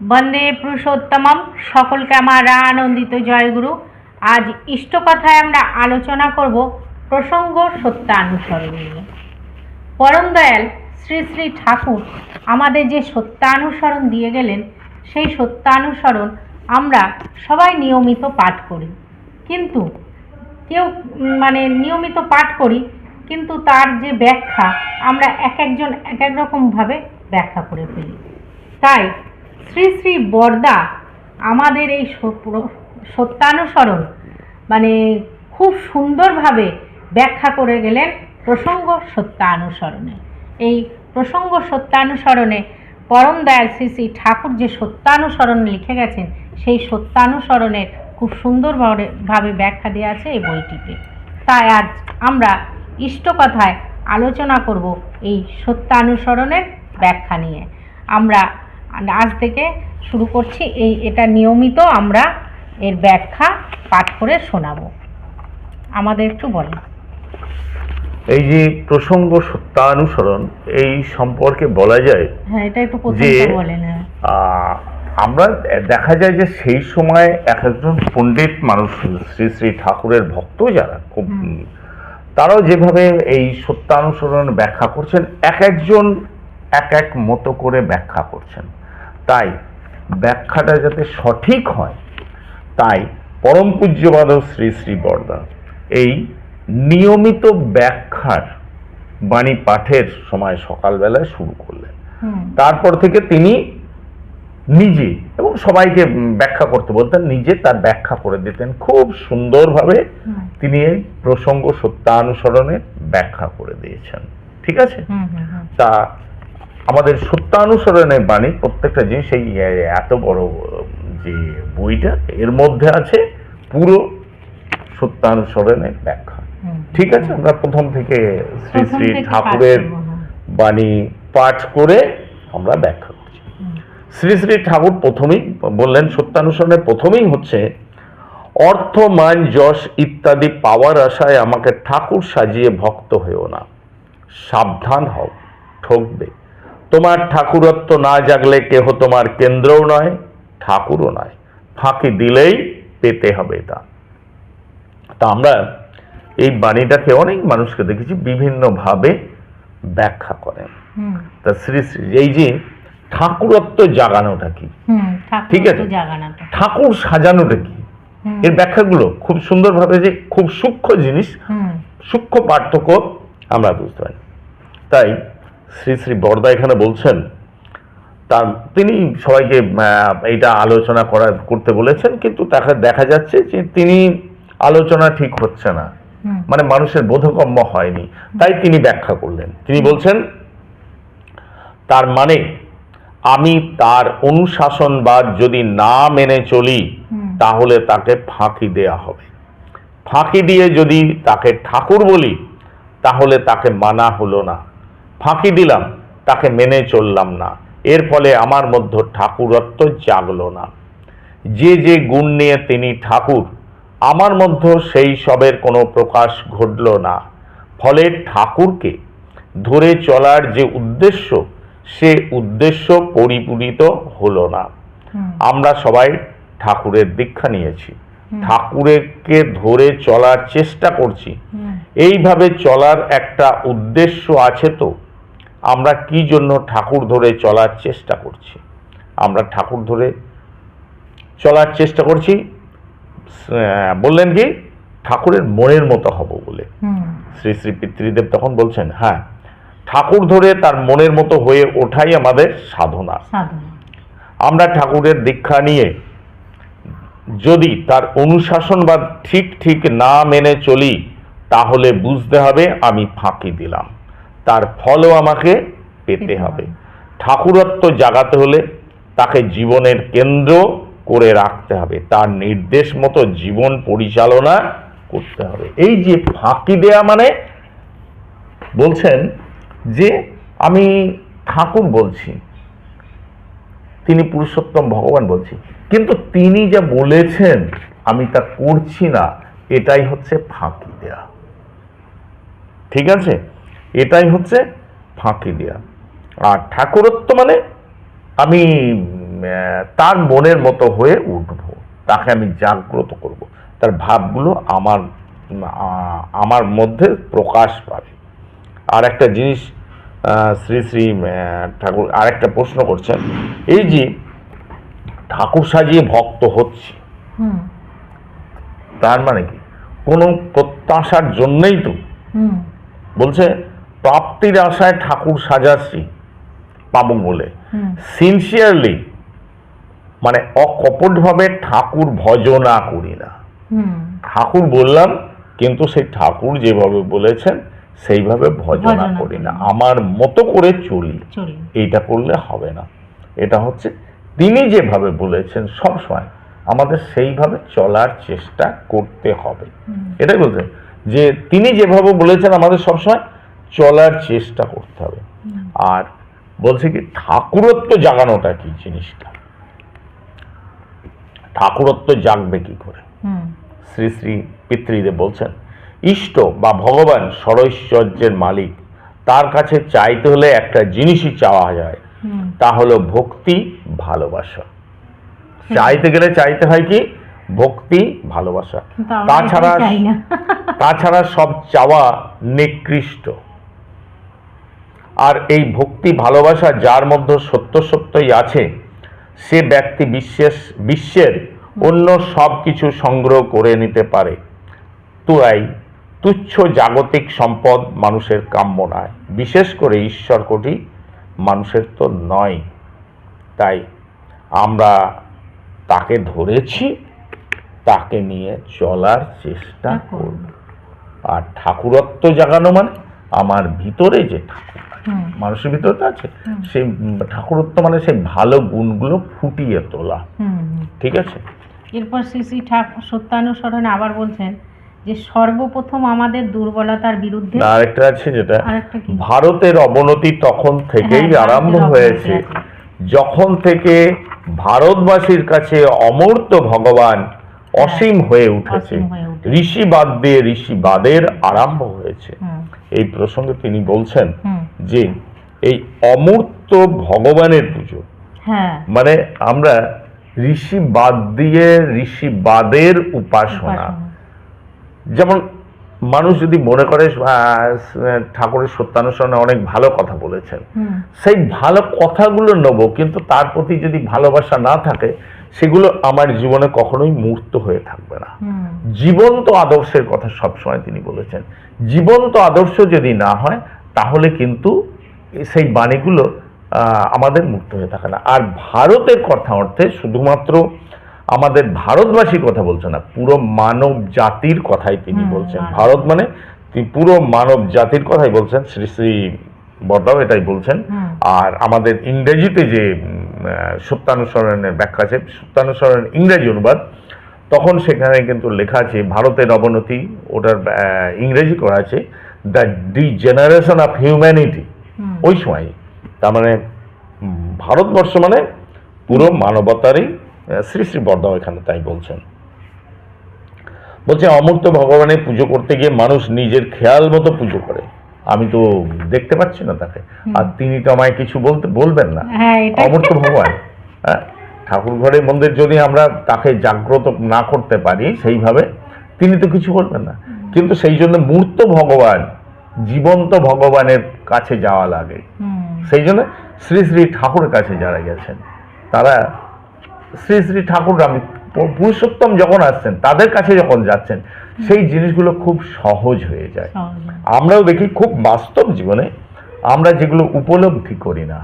বন্দে পুরুষোত্তমম। সকলকে আমার আনন্দিত জয়গুরু আজ ইষ্টকথায় আমরা আলোচনা করব প্রসঙ্গ সত্যানুসরণ নিয়ে। পরম দয়াল শ্রী শ্রী ঠাকুর আমাদের যে সত্যানুসরণ দিয়ে গেলেন, সেই সত্যানুসরণ আমরা সবাই নিয়মিত পাঠ করি। কিন্তু কেউ মানে নিয়মিত পাঠ করি, কিন্তু তার যে ব্যাখ্যা আমরা এক একজন এক এক রকমভাবে ব্যাখ্যা করে ফেলি। তাই শ্রী শ্রী বরদা আমাদের এই সত্যানুসরণ মানে খুব সুন্দরভাবে ব্যাখ্যা করে গেলেন প্রসঙ্গ সত্যানুসরণে। এই প্রসঙ্গ সত্যানুসরণে পরম দয়াল শ্রী শ্রী ঠাকুর যে সত্যানুসরণ লিখে গেছেন, সেই সত্যানুসরণের খুব সুন্দরভাবে ভাবে ব্যাখ্যা দেওয়া আছে এই বইটিতে। তাই আজ আমরা ইষ্টকথায় আলোচনা করব এই সত্যানুসরণের ব্যাখ্যা নিয়ে। আমরা আজ থেকে শুরু করছি এই এটা নিয়মিত আমরা এর ব্যাখ্যা পাঠ করে শোনাবো। আমাদের একটু বলেন। এই যে প্রসঙ্গ সত্যানুসরণ এই সম্পর্কে বলা যায় হ্যাঁ এটা একটু প্রথমটা যে- বলেন হ্যাঁ। আমরা দেখা যায় যে সেই সময় এক একজন পণ্ডিত মানুষ শ্রী শ্রী ঠাকুরের ভক্ত যারা খুব তারাও যেভাবে এই সত্যানুসরণ ব্যাখ্যা করছেন এক একজন এক এক মতো করে ব্যাখ্যা করছেন। তাই ব্যাখ্যাটা যাতে সঠিক হয় তাই পরম পূজ্যবাদ শ্রী শ্রী বরদা এই নিয়মিত ব্যাখ্যার বাণী পাঠের সময় সকালবেলায় শুরু করলেন। তারপর থেকে তিনি নিজে এবং সবাইকে ব্যাখ্যা করতে বলতেন নিজে তার ব্যাখ্যা করে দিতেন। খুব সুন্দরভাবে তিনি এই প্রসঙ্গ সত্যানুসরণের ব্যাখ্যা করে দিয়েছেন। ঠিক আছে? তা আমাদের সত্যানুসরণের বাণী প্রত্যেকটা জিনিস এই এত বড় যে বইটা এর মধ্যে আছে পুরো সত্যানুসরণের ব্যাখ্যা। ঠিক আছে? আমরা প্রথম থেকে শ্রী শ্রী ঠাকুরের হ্যাঁ। বাণী পাঠ করে আমরা ব্যাখ্যা করছি। শ্রী শ্রী ঠাকুর প্রথমেই বললেন সত্যানুসরণের প্রথমেই হচ্ছে অর্থ মান যশ ইত্যাদি পাওয়ার আশায় আমাকে ঠাকুর সাজিয়ে ভক্ত হয়েও না। সাবধান হও ঠকবে। তোমার ঠাকুরত্ব না জাগলে কেহ তোমার কেন্দ্রও নয় ঠাকুরও নয়। ফাঁকি দিলেই পেতে হবে তা। তা আমরা এই বাণীটাকে অনেক মানুষকে দেখেছি বিভিন্নভাবে ব্যাখ্যা করেন। তা শ্রী শ্রী এই যে ঠাকুরত্ব জাগানোটা কি? হুম ঠিক আছে। ঠাকুর সাজানোটা কি? এর ব্যাখ্যাগুলো খুব সুন্দরভাবে যে খুব সূক্ষ্ম জিনিস সূক্ষ্ম পার্থক্য আমরা বুঝতে পারি। তাই শ্রী শ্রী বরদা এখানে বলছেন তার তিনি সবাইকে এইটা আলোচনা করা করতে বলেছেন কিন্তু দেখা দেখা যাচ্ছে যে তিনি আলোচনা ঠিক হচ্ছে না। মানে মানুষের বোধগম্য হয়নি। তাই তিনি ব্যাখ্যা করলেন। তিনি বলছেন তার মানে আমি তার অনুশাসনবাদ যদি না মেনে চলি তাহলে তাকে ফাঁকি দেয়া হবে। ফাঁকি দিয়ে যদি তাকে ঠাকুর বলি তাহলে তাকে মানা হলো না। ফাঁকি দিলাম তাকে মেনে চললাম না। এর ফলে আমার মধ্যে ঠাকুরত্ব জাগলো না। যে যে গুণ নিয়ে তিনি ঠাকুর আমার মধ্যে সেই সবের কোনো প্রকাশ ঘটল না। ফলে ঠাকুরকে ধরে চলার যে উদ্দেশ্য সে উদ্দেশ্য পরিপূরিত হলো না। আমরা সবাই ঠাকুরের দীক্ষা নিয়েছি। ঠাকুরকে ধরে চলার চেষ্টা করছি। এইভাবে চলার একটা উদ্দেশ্য আছে তো? আমরা কি জন্য ঠাকুর ধরে চলার চেষ্টা করছি? আমরা ঠাকুর ধরে চলার চেষ্টা করছি বললেন কি ঠাকুরের মনের মতো হব বলে। শ্রী শ্রী পিতৃদেব তখন বলছেন হ্যাঁ ঠাকুর ধরে তার মনের মতো হয়ে ওঠাই আমাদের সাধনা। সাধনা। আমরা ঠাকুরের দীক্ষা নিয়ে যদি তার অনুশাসন বা ঠিক ঠিক না মেনে চলি তাহলে বুঝতে হবে আমি ফাঁকি দিলাম। তার ফলও আমাকে পেতে হবে। ঠাকুরত্ব জাগাতে হলে তাকে জীবনের কেন্দ্র করে রাখতে হবে। তার নির্দেশ মতো জীবন পরিচালনা করতে হবে। এই যে ফাঁকি দেয়া মানে বলছেন যে আমি ঠাকুর বলছি তিনি পুরুষোত্তম ভগবান বলছি কিন্তু তিনি যা বলেছেন আমি তা করছি না এটাই হচ্ছে ফাঁকি দেয়া। ঠিক আছে? এটাই হচ্ছে ফাঁকি দেওয়া আর ঠাকুরত্ব মানে আমি তার মনের মতো হয়ে উঠব তাকে আমি জাগ্রত করব। তার ভাবগুলো আমার আমার মধ্যে প্রকাশ পাবে। আর একটা জিনিস শ্রী শ্রী ঠাকুর আর একটা প্রশ্ন করছেন এই যে ঠাকুর সাজিয়ে ভক্ত হচ্ছে তার মানে কি? কোনো প্রত্যাশার জন্যই তো। বলছে প্রাপ্তির আশায় ঠাকুর সাজাচ্ছি পাবো বলে সিনসিয়ারলি মানে অকপটভাবে ঠাকুর ভজনা করি না। ঠাকুর বললাম কিন্তু সেই ঠাকুর যেভাবে বলেছেন সেইভাবে ভজনা করি না। আমার মতো করে চলি। চলি। এইটা করলে হবে না। এটা হচ্ছে তিনি যেভাবে বলেছেন সবসময় আমাদের সেইভাবে চলার চেষ্টা করতে হবে। এটাই বলতে যে তিনি যেভাবে বলেছেন আমাদের সবসময় চলার চেষ্টা করতে হবে। আর বলছে কি ঠাকুরত্ব জাগানোটা কি জিনিসটা? ঠাকুরত্ব জাগবে কি করে? শ্রী শ্রী পিতৃদেব বলছেন ইষ্ট বা ভগবান সরৈশ্বর্যের মালিক তার কাছে চাইতে হলে একটা জিনিসই চাওয়া যায় তা হলো ভক্তি ভালোবাসা। চাইতে গেলে চাইতে হয় কি? ভক্তি ভালোবাসা। তাছাড়া তাছাড়া সব চাওয়া নিকৃষ্ট। আর এই ভক্তি ভালোবাসা যার মধ্যে সত্য সত্যই আছে সে ব্যক্তি বিশ্বের বিশ্বের অন্য সব কিছু সংগ্রহ করে নিতে পারে। তাই তুচ্ছ জাগতিক সম্পদ মানুষের কাম্য নয়। বিশেষ করে ঈশ্বর কোটি মানুষের তো নয়। তাই আমরা তাকে ধরেছি তাকে নিয়ে চলার চেষ্টা করব। আর ঠাকুরত্ব জাগানো মানে আমার ভিতরে যে ঠাকুর। মানুষের ভিতরে তো আছে। সেই ঠাকুরত্ব মানে সেই ভালো গুণগুলো ফুটিয়ে তোলা। ঠিক আছে? এরপর শ্রী শ্রী ঠাকুর সত্যানুসরণে আবার বলছেন যে সর্বপ্রথম আমাদের দুর্বলতার বিরুদ্ধে আরেকটা আছে যেটা আরেকটা ভারতের অবনতি তখন থেকেই হ্যাঁ, আরম্ভ হয়েছে। যখন থেকে ভারতবাসীর কাছে অমূর্ত ভগবান অসীম হয়ে উঠেছে। অসীম হয়ে উঠেছে। ঋষিবাদ দিয়ে ঋষিবাদের আরম্ভ হয়েছে। এই প্রসঙ্গে তিনি বলছেন যে এই অমূর্ত ভগবানের পুজো হ্যাঁ। মানে আমরা ঋষিবাদ দিয়ে ঋষিবাদের উপাসনা। উপাসনা। যেমন মানুষ যদি মনে করে ঠাকুরের সত্যানুসরণে অনেক ভালো কথা বলেছেন। সেই ভালো কথাগুলো নেব কিন্তু তার প্রতি যদি ভালোবাসা না থাকে সেগুলো আমার জীবনে কখনোই মূর্ত হয়ে থাকবে না। জীবন্ত আদর্শের কথা সবসময় তিনি বলেছেন। জীবন্ত আদর্শ যদি না হয় তাহলে কিন্তু সেই বাণীগুলো আমাদের মুক্ত হয়ে থাকে না। আর ভারতের কথা অর্থে শুধুমাত্র আমাদের ভারতবাসীর কথা বলছে না পুরো মানব জাতির কথাই তিনি বলছেন। ভারত। মানে তিনি পুরো মানব জাতির কথাই বলছেন। শ্রী শ্রী বড়দাও এটাই বলছেন। আর আমাদের ইংরেজিতে যে সত্যানুসরণের ব্যাখ্যা আছে। সত্যানুসরণ ইংরেজি অনুবাদ। তখন সেখানে কিন্তু লেখা আছে ভারতের অবনতি। ওটার ইংরেজি করা আছে the degeneration of humanity. ওই সময়। তার মানে ভারতবর্ষ মানে পুরো মানবতারই শ্রী শ্রী বর্দাও এখানে তাই বলছেন। বলছে অমূর্ত ভগবানের পুজো করতে গিয়ে মানুষ নিজের খেয়াল মতো পুজো করে। আমি তো দেখতে পাচ্ছি না তাকে। আর তিনি তো আমায় কিছু বলতে বলবেন না। হ্যাঁ অমূর্ত ভগবান। হ্যাঁ? ঠাকুর ঘরে মন্দির যদি আমরা তাকে জাগ্রত না করতে পারি সেইভাবে তিনি তো কিছু বলবেন না। কিন্তু সেই জন্য মূর্ত ভগবান জীবন্ত ভগবানের কাছে যাওয়া লাগে। সেই জন্য শ্রী শ্রী ঠাকুরের কাছে যারা গেছেন তারা শ্রী শ্রী ঠাকুর আমি পুরুষোত্তম যখন আসছেন তাদের কাছে যখন যাচ্ছেন সেই জিনিসগুলো খুব সহজ হয়ে যায়। আমরাও দেখি খুব বাস্তব জীবনে আমরা যেগুলো উপলব্ধি করি না।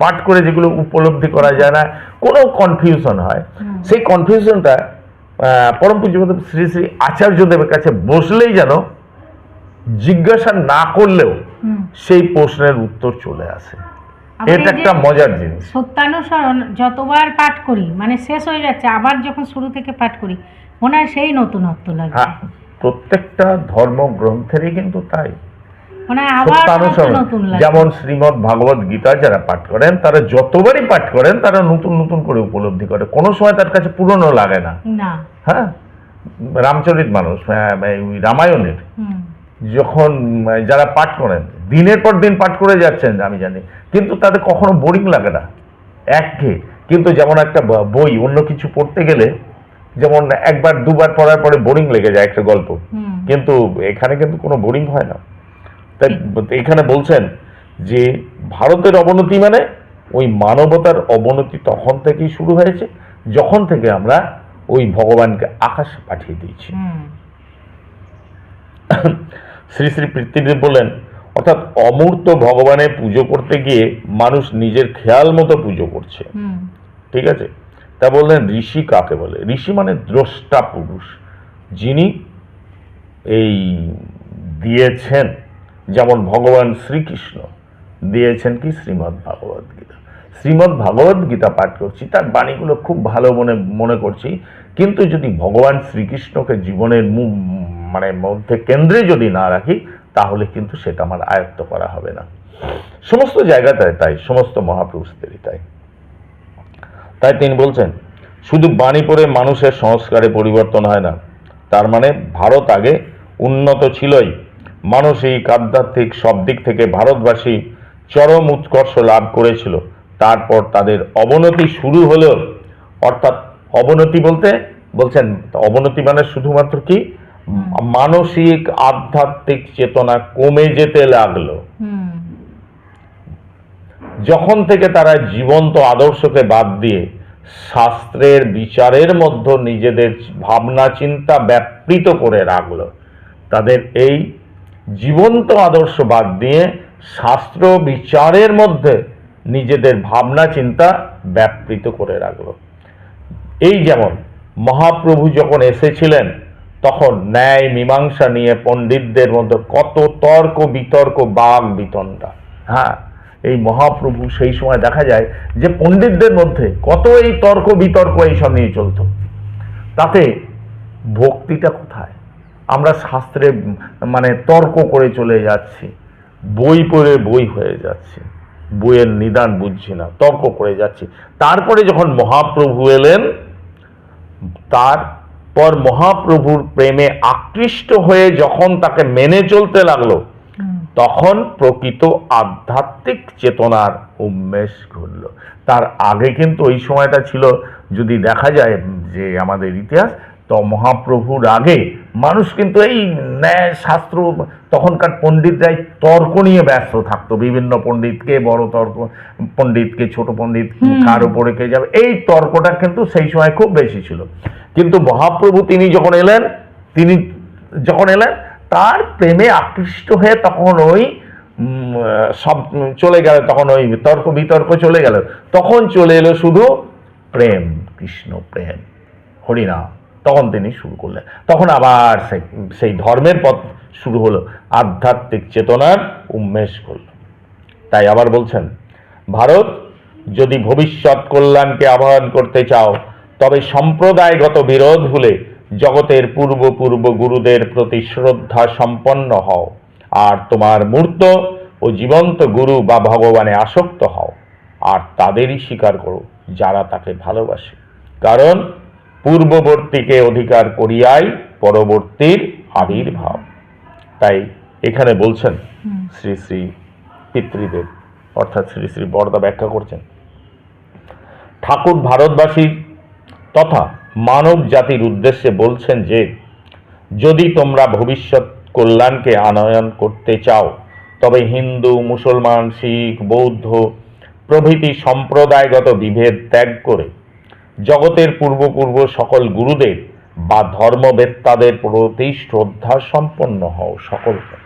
পাঠ করে যেগুলো উপলব্ধি করা যায় না কোনো কনফিউশন হয়। সেই কনফিউশনটা পরম পূজ্যপাদ শ্রী শ্রী আচার্যদেবের কাছে বসলেই যেন জিজ্ঞাসা না করলেও সেই প্রশ্নের উত্তর চলে আসে। এটা একটা মজার জিনিস। সত্যানুসরণ যতবার পাঠ করি মানে শেষ হয়ে যাচ্ছে আবার যখন শুরু থেকে পাঠ করি মনে হয় সেই নতুনত্ব লাগে হ্যাঁ প্রত্যেকটা কিন্তু তাই। মনে হয় যেমন শ্রীমৎ ভাগবত গীতা যারা পাঠ করেন তারা যতবারই পাঠ করেন তারা নতুন নতুন করে উপলব্ধি করে। কোনো সময় তার কাছে পুরনো লাগে না। হ্যাঁ? রামচরিত মানুষ আহ, রামায়ণের। যখন যারা পাঠ করেন দিনের পর দিন পাঠ করে যাচ্ছেন আমি জানি। কিন্তু তাদের কখনো বোরিং লাগে না। একঘেয়ে কিন্তু যেমন একটা বই অন্য কিছু পড়তে গেলে যেমন একবার দুবার পড়ার পরে বোরিং লেগে যায় একটা গল্প। কিন্তু এখানে কিন্তু কোনো বোরিং হয় না। তাই এখানে বলছেন যে ভারতের অবনতি মানে ওই মানবতার অবনতি তখন থেকেই শুরু হয়েছে যখন থেকে আমরা ওই ভগবানকে আকাশে পাঠিয়ে দিয়েছি। শ্রী শ্রী পৃথ্বীদেব বললেন অর্থাৎ অমূর্ত ভগবানের পুজো করতে গিয়ে মানুষ নিজের খেয়াল মতো পুজো করছে। ঠিক আছে? তা বললেন ঋষি কাকে বলে? ঋষি মানে দ্রষ্টা পুরুষ যিনি এই দিয়েছেন যেমন ভগবান শ্রীকৃষ্ণ দিয়েছেন কি? শ্রীমদ্ ভাগবত গীতা। শ্রীমদ্ ভাগবত গীতা পাঠ করছি তার বাণীগুলো খুব ভালো মনে মনে করছি। কিন্তু যদি ভগবান শ্রীকৃষ্ণকে জীবনের মানে মধ্যে কেন্দ্রে যদি না রাখি, তাহলে কিন্তু সেটা আমার আয়ত্ত করা হবে না। সমস্ত জায়গাতে তাই, সমস্ত মহাপুরুষদেরই তাই। তাই তিনি বলছেন, শুধু বাণী পড়ে মানুষের সংস্কারে পরিবর্তন হয় না। তার মানে ভারত আগে উন্নত ছিলই। মানসিক আধ্যাত্মিক সব দিক থেকে ভারতবাসী চরম উৎকর্ষ লাভ করেছিল। তারপর তাদের অবনতি শুরু হলো অর্থাৎ অবনতি বলতে, বলছেন, অবনতি মানে শুধুমাত্র কি? মানসিক আধ্যাত্মিক চেতনা কমে যেতে লাগল। যখন থেকে তারা জীবন্ত আদর্শকে বাদ দিয়ে শাস্ত্রের বিচারের মধ্যে নিজেদের ভাবনা চিন্তা ব্যাপৃত করে রাখল তাদের এই জীবন্ত আদর্শ বাদ দিয়ে শাস্ত্র বিচারের মধ্যে নিজেদের ভাবনা চিন্তা ব্যাপৃত করে রাখল। এই যেমন মহাপ্রভু যখন এসেছিলেন তখন ন্যায় মীমাংসা নিয়ে পণ্ডিতদের মধ্যে কত তর্ক বিতর্ক বাঘ বিতণ্ডা। হ্যাঁ এই মহাপ্রভু সেই সময় দেখা যায় যে পণ্ডিতদের মধ্যে কত এই তর্ক বিতর্ক এইসব নিয়ে চলতো। তাতে ভক্তিটা কোথায়? আমরা শাস্ত্রে মানে তর্ক করে চলে যাচ্ছি, বই পড়ে বই হয়ে যাচ্ছে, বইয়ের নিদান বুঝছি না, তর্ক করে যাচ্ছি। তারপরে যখন মহাপ্রভু এলেন তারপর মহাপ্রভুর প্রেমে আকৃষ্ট হয়ে যখন তাকে মেনে চলতে লাগল তখন প্রকৃত আধ্যাত্মিক চেতনার উন্মেষ ঘটল। তার আগে কিন্তু ওই সময়টা ছিল যদি দেখা যায় যে আমাদের ইতিহাস তো মহাপ্রভুর আগে মানুষ কিন্তু এই ন্যায় শাস্ত্র তখনকার পণ্ডিতরাই তর্ক নিয়ে ব্যস্ত থাকতো। বিভিন্ন পণ্ডিতকে বড় তর্ক পণ্ডিতকে ছোট পণ্ডিত কার উপরে কে যাবে এই তর্কটা কিন্তু সেই সময় খুব বেশি ছিল। কিন্তু মহাপ্রভু তিনি যখন এলেন তিনি যখন এলেন তার প্রেমে আকৃষ্ট হয়ে তখন ওই সব চলে গেল তখন ওই তর্ক বিতর্ক চলে গেল। তখন চলে এলো শুধু প্রেম কৃষ্ণ প্রেম হরিনাম। তখন তিনি শুরু করলেন। তখন আবার সেই ধর্মের পথ শুরু হলো। আধ্যাত্মিক চেতনার উন্মেষ করল। তাই আবার বলছেন, ভারত, যদি ভবিষ্যৎ কল্যাণকে আহ্বান করতে চাও, তবে সম্প্রদায়গত বিরোধ ভুলে জগতের পূর্ব পূর্ব গুরুদের প্রতি শ্রদ্ধা সম্পন্ন হও, আর তোমার মূর্ত ও জীবন্ত গুরু বা ভগবানে আসক্ত হও, আর তাদেরই স্বীকার করো যারা তাকে ভালোবাসে। কারণ পূর্ববর্তীকে অধিকার করিয়াই পরবর্তীর আবির্ভাব। তাই এখানে বলছেন শ্রী শ্রী পিতৃদেব অর্থাৎ শ্রী শ্রী বরদা ব্যাখ্যা করছেন। ঠাকুর ভারতবাসী তথা মানব জাতির উদ্দেশ্যে বলছেন যে যদি তোমরা ভবিষ্যৎ কল্যাণকে আনয়ন করতে চাও তবে হিন্দু মুসলমান শিখ বৌদ্ধ প্রভৃতি সম্প্রদায়গত বিভেদ ত্যাগ করে জগতের পূর্বপূর্ব সকল গুরুদের বা ধর্মবেত্তাদের প্রতি শ্রদ্ধা সম্পন্ন হও সকলকে।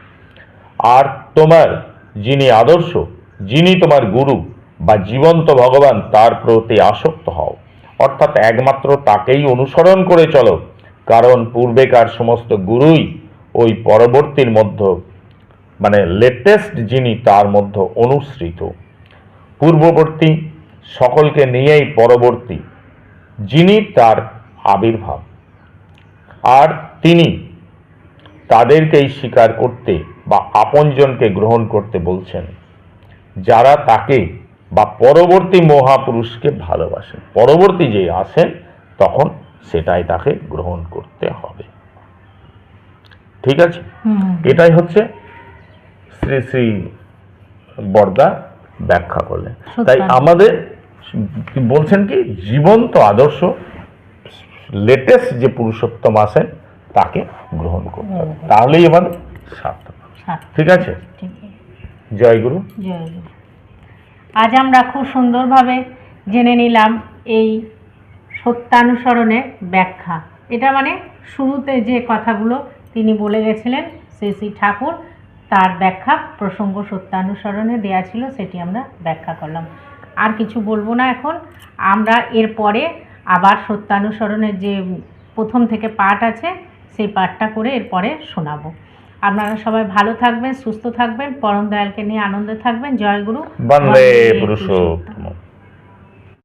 আর তোমার যিনি আদর্শ, যিনি তোমার গুরু বা জীবন্ত ভগবান, তার প্রতি আসক্ত হও। অর্থাৎ একমাত্র তাকেই অনুসরণ করে চলো, কারণ পূর্বেকার সমস্ত গুরুই ওই পরবর্তীর মধ্যে মানে লেটেস্ট যিনি, তার মধ্যে অনুসৃত। পূর্ববর্তী সকলকে নিয়েই পরবর্তী যিনি তার আবির্ভাব। আর তিনি তাদেরকেই স্বীকার করতে বা আপনজনকে গ্রহণ করতে বলছেন যারা তাকে বা পরবর্তী মহাপুরুষকে ভালোবাসেন। পরবর্তী যে আসেন তখন সেটাই তাকে গ্রহণ করতে হবে। ঠিক আছে? এটাই হচ্ছে শ্রী শ্রী বর্দা ব্যাখ্যা করলেন। তাই আমাদের বলছেন কি? জীবন্ত আদর্শ লেটেস্ট যে পুরুষোত্তম আছেন তাকে গ্রহণ করতে হবে। তাহলেই আমাদের সার্থক। ঠিক আছে? জয় গুরু। আজ আমরা খুব সুন্দরভাবে জেনে নিলাম এই সত্যানুসরণের ব্যাখ্যা। এটা মানে শুরুতে যে কথাগুলো তিনি বলে গেছিলেন শ্রী শ্রী ঠাকুর তার ব্যাখ্যা প্রসঙ্গ সত্যানুসরণে দেয়া ছিল সেটি আমরা ব্যাখ্যা করলাম। আর কিছু বলব না এখন। আমরা এরপরে আবার সত্যানুসরণের যে প্রথম থেকে পাঠ আছে সেই পাঠটা করে এরপরে শোনাবো। আপনারা সবাই ভালো থাকবেন সুস্থ থাকবেন পরম দয়ালকে নিয়ে আনন্দে থাকবেন। জয়গুরু বন্দে পুরুষোত্তম।